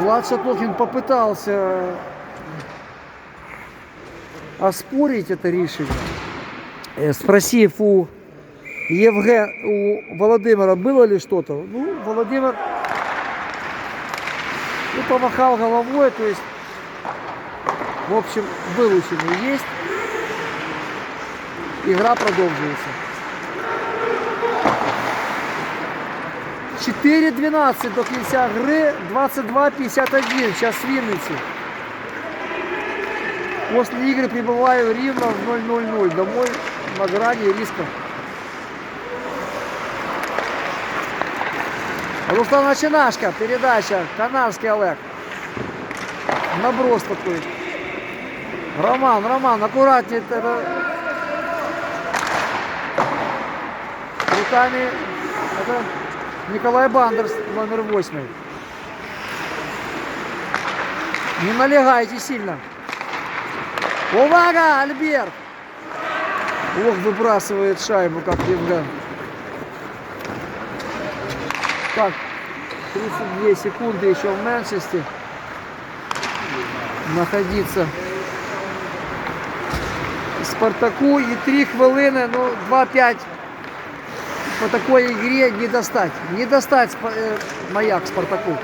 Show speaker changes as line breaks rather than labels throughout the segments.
Влад Шатохин попытался оспорить это решение, Э, спросив у Евге, у Владимира, было ли что-то. Ну, Владимир ну, помахал головой, то есть, в общем, вылученный есть Игра продолжается. 4-12 до кінця гри, 22-51. Сейчас Вінниці. После игры прибываю ровно в 0-0-0. Домой на грани риска. Руслан Начинашка, передача, Канарский Олег. Наброс такой. Роман, Роман, аккуратнее. Руками это Николай Бандерс, номер 8. Не налегайте сильно. Увага, Альберт! Ох, выбрасывает шайбу, как Евген. Так, 32 секунды еще в меншести находиться. Спартаку и 3 хвилини, ну 2-5 по такой игре не достать. Не достать э, маяк Спартаку.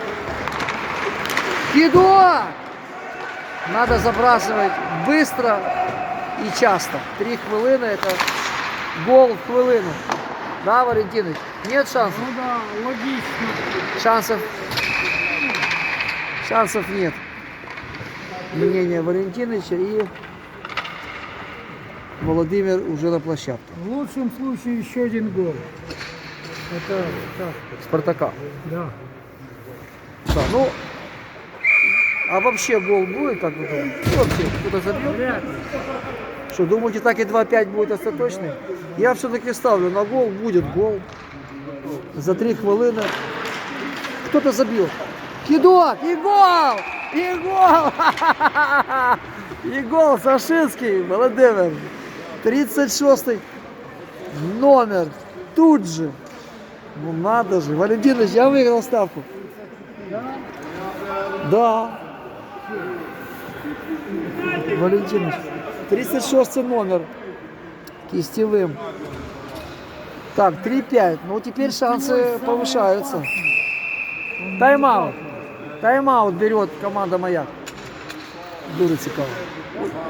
Кидо! Надо забрасывать быстро и часто. Три хвилины это гол в хвилину. Да, Валентинович? Нет шансов?
Ну да, логично.
Шансов. Шансов нет. Мнение Валентиновича и Владимир уже на площадке.
В лучшем случае еще один гол. Это так,
Спартака.
да.
Да, ну, а вообще гол будет, как вы думаете? Ну, Вообще, кто-то забьет? Что, думаете, так и 2-5 будет остаточный? Я все-таки ставлю на гол, будет гол. За 3 хвилини. Кто-то забил. Кидок! И гол! И гол! И гол Сашинский, Володимир. 36 номер. Тут же. Ну надо же. Валентинович, я выиграл ставку. Да. Валентинович. 36 номер. Кистевым. Так, 3-5. Ну теперь шансы повышаются. Тайм-аут. Тайм-аут берет команда Маяк. Дуже.